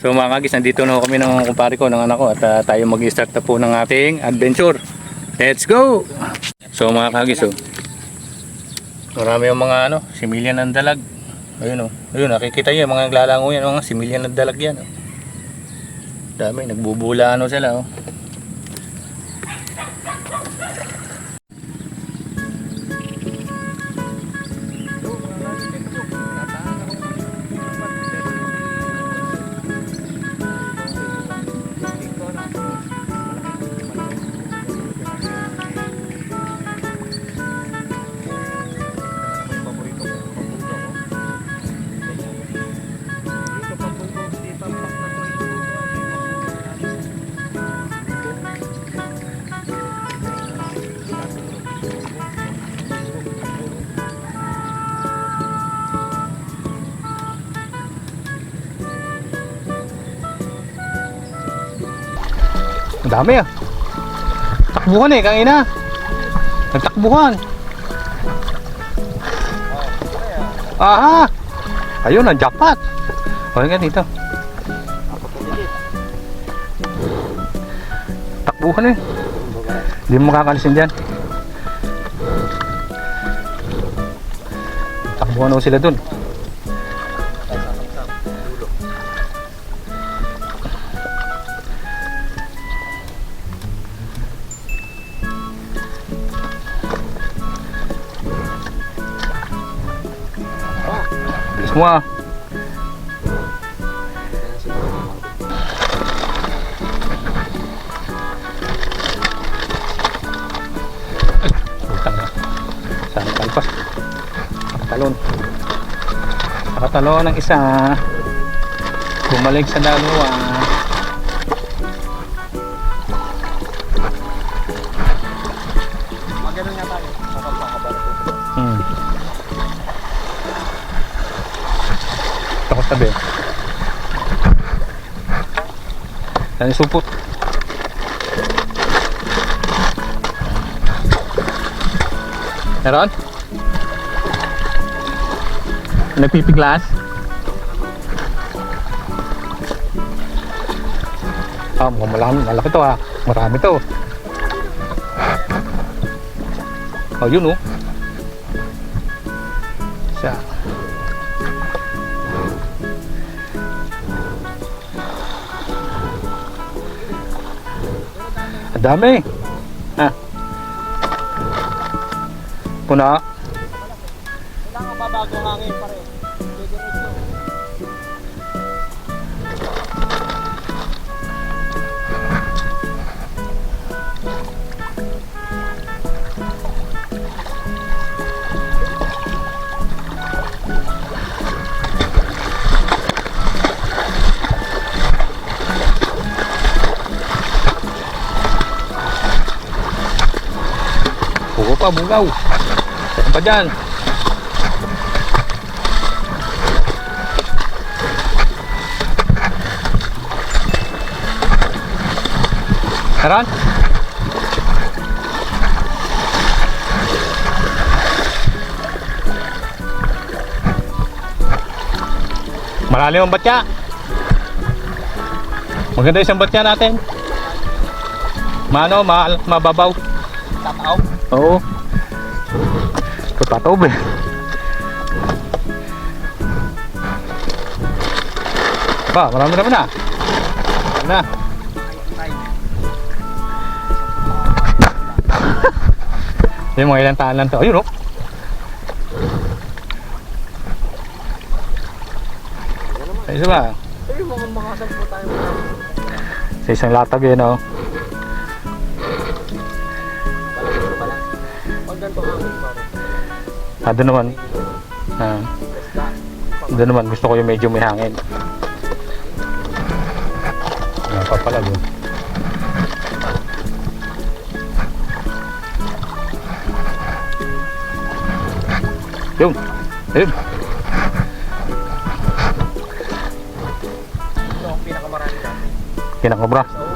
So mga kagis, nandito na kami ng kumpare ko, ng anak ko at ah, tayo mag-start na po ng ating adventure. Let's go! So mga kagis, oh. Marami yung mga ano, similyan ng dalag. Ayun oh. Ayun, nakikita niyo yung mga naglalango yan, mga similyan ng dalag yan. Oh. Dami, nagbubula ano sila oh. Ang dami ah. Takbuhan eh, kangina. Nagtakbuhan. Aha! Ayun, ang jackpot. O, nga dito. Takbuhan eh. Hindi mo makakalisin dyan. Takbuhan ako sila dun. Bilis mo ah. Ay, Putang na. Saan kalpas? Nakatalon. Nakatalon ang isa. Bumalik sa dalawa. Tabi. Yan supot. Meron? Nagpipiglas? Ah, mukhang malaki, malaki to ah. Marami to. Oh, yun oh. Siya. Dami. Ah. Puna. Kailangan mabago hangin pa pa, bugaw. Saan pa dyan? Meron? Malalim ang batya. Maganda isang batya natin. Mano, ma mababaw. Tataw. Oo. Patatob eh. Ba, marami naman na. Marami na. Yung mga ilang taan lang to. Ayun oh. Isa ba? Ay, mga makasampo tayo. Sa isang latag yun oh. Ah, doon naman. Ah, doon naman. Gusto ko yung medyo may hangin. Yan pa pala doon. Yun. Ayun. Ito ang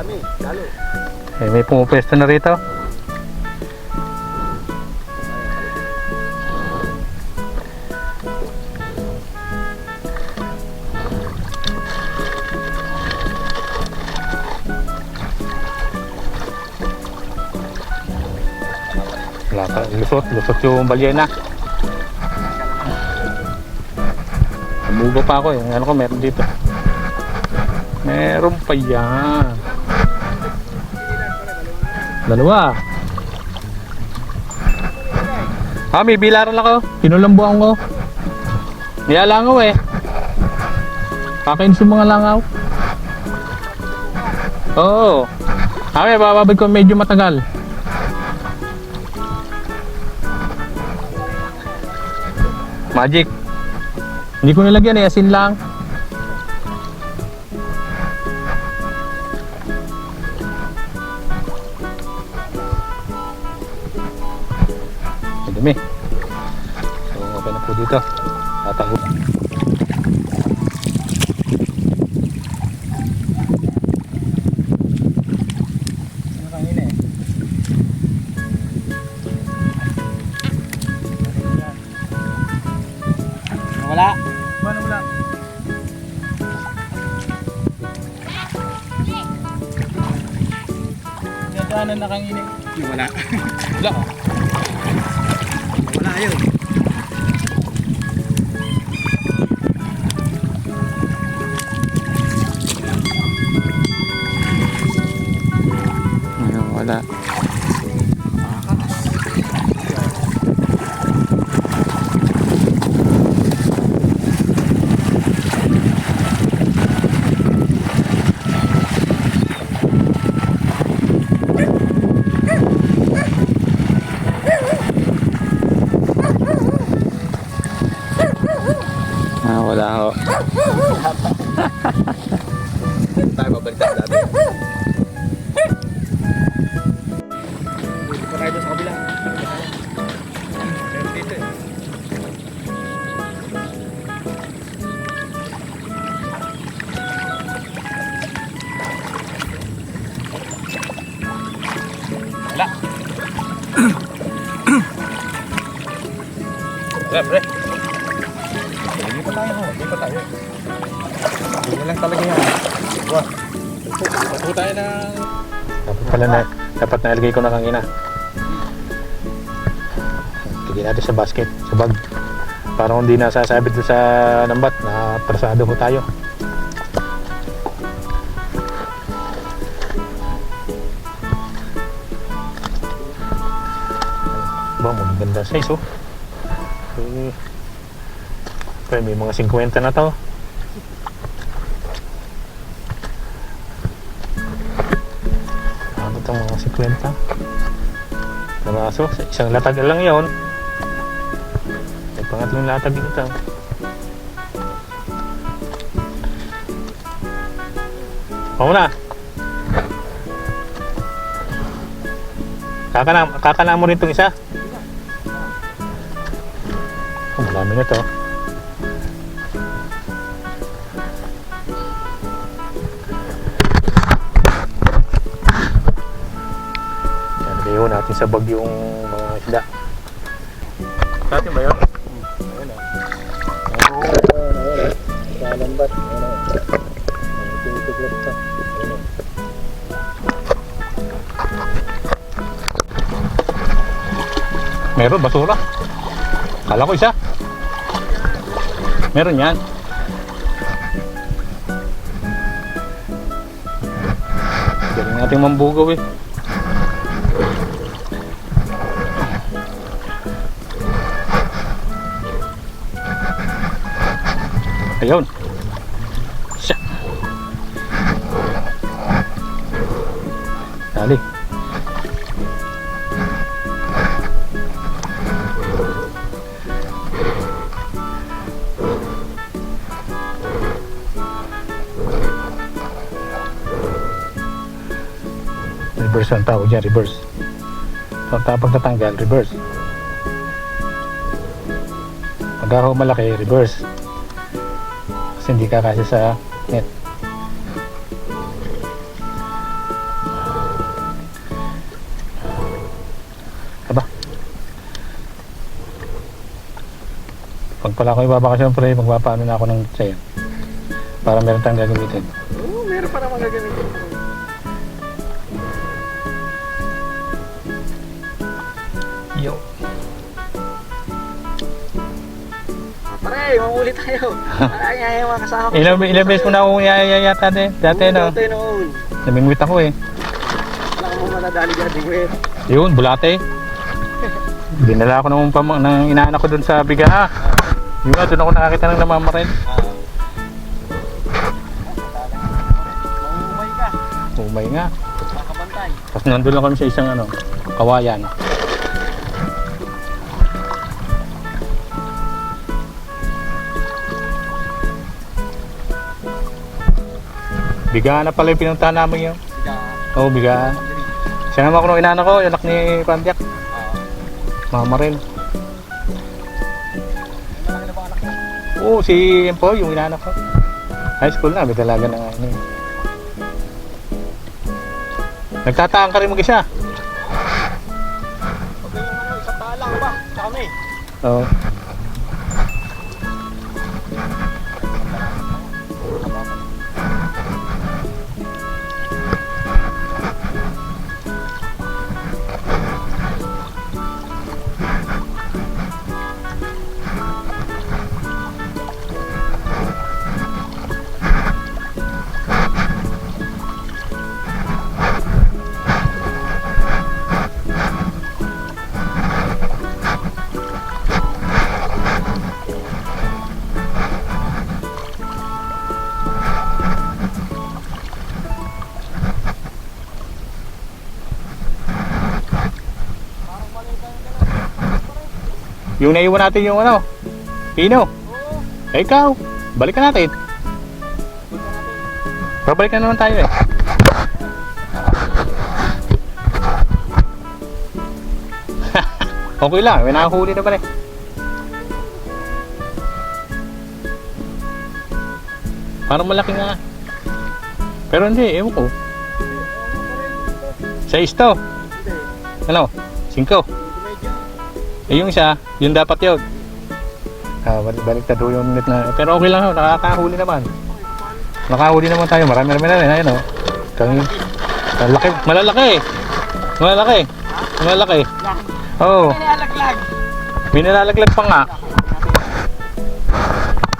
Dami, lalo. Eh, may pumupwesto na rito. Wala pa, lusot, lusot yung balyena. Namugo pa ako, yung ano ko meron dito. Meron pa yan. Dalawa. Ah, may bilaran ako. Pinulambuan ko. Niyalangaw eh. Kakain sa mga langaw. Oo. Kami, bababad ko medyo matagal. Magic. Hindi ko nilagyan eh, asin lang. Dumi. So, okay na po dito. Tatago. Wala. Paano wala? Nadaanan na kanina. Wala. Wala. Wala yun. Ayun, wala. Hindi pa tayo, hindi. Hindi lang talaga yan. Wah. Patuto tayo ng... Dapat pala na, dapat nalagay ko na kanina. Tignan natin sa basket, sa bag. Para kung di nasasabit sa lambat, na prasado ko tayo. Ba, maganda size oh. Eh, pero may mga 50 na to. Ano itong mga 50? Namaso, sa isang latag lang yon. May pangatlong latag ito. Oo na. Kakana, kakana mo rin itong isa. Oh, marami na to. Natin sa bag yung mga isda. Sa atin ba yun? Ayun o. Sa lambat. Ayun o. Tinitiglot ka. Ayun o. Meron, basura. Kala ko isa. Meron yan. Galing natin mambugaw eh. Ayun. Siya. Dali. Reverse ang tawag dyan, reverse. So, tapos natanggal, reverse. Pag malaki, reverse. Kasi hindi ka kasi sa net. Aba. Pag pala ako ibabakasyon pre, magpapaano na ako ng sayo. Para meron tayong gagamitin. Oo, meron pa naman gagamitin. Yo. Pare, mamuli tayo. Ay, ay, mga kasama ko. Ilang, ilang beses mo na akong yaya yata dati, dati no? Dati noon. Namingwit ako eh. Wala ka mo madadali dyan, di wait. Yun, bulate. Dinala ko ng, pam ng inaanak ko dun sa bigaha. Yun nga, dun ako nakakita ng namamarin. Mamumay ka. Umay nga. Kakabantay. Tapos nandun lang kami sa isang ano, kawayan. Bigahan na pala yung pinuntahan namin yun. Siga. Oo, oh, bigahan. Sinama ko nung inaanak ko, yung anak ni Pantiak. Mama rin. Oo, si yan po, yung inaanak ko. High school na, may dalaga na nga. Ano, eh. Nagtataan ka rin mag-isa. Ano, isang talang ba? Sa kami. Oo. Yung naiwan natin yung ano, Pino. Eh, ikaw, balikan natin. Babalik na naman tayo eh. okay lang, may nakahuli naman eh. Parang malaki nga. Pero hindi, ewan ko. Sa isto. Ano? Singko. Eh yung isa, yun dapat yun. Ah, balik baliktad ho yung net na. Pero okay lang nakakahuli naman. Nakahuli naman tayo, marami naman na rin. Ayun o. Kang, malalaki, malalaki. Malalaki. Malalaki. Oo, oh, Nilalaglag. may nalalaglag pa nga.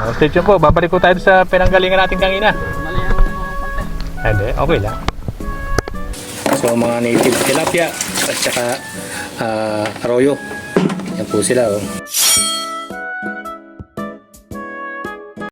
Oh, stay tuned po, babalik ko tayo sa pinanggalingan natin kanina. Hindi, okay lang. So mga native tilapia at saka ah, arroyo. Yan po sila oh.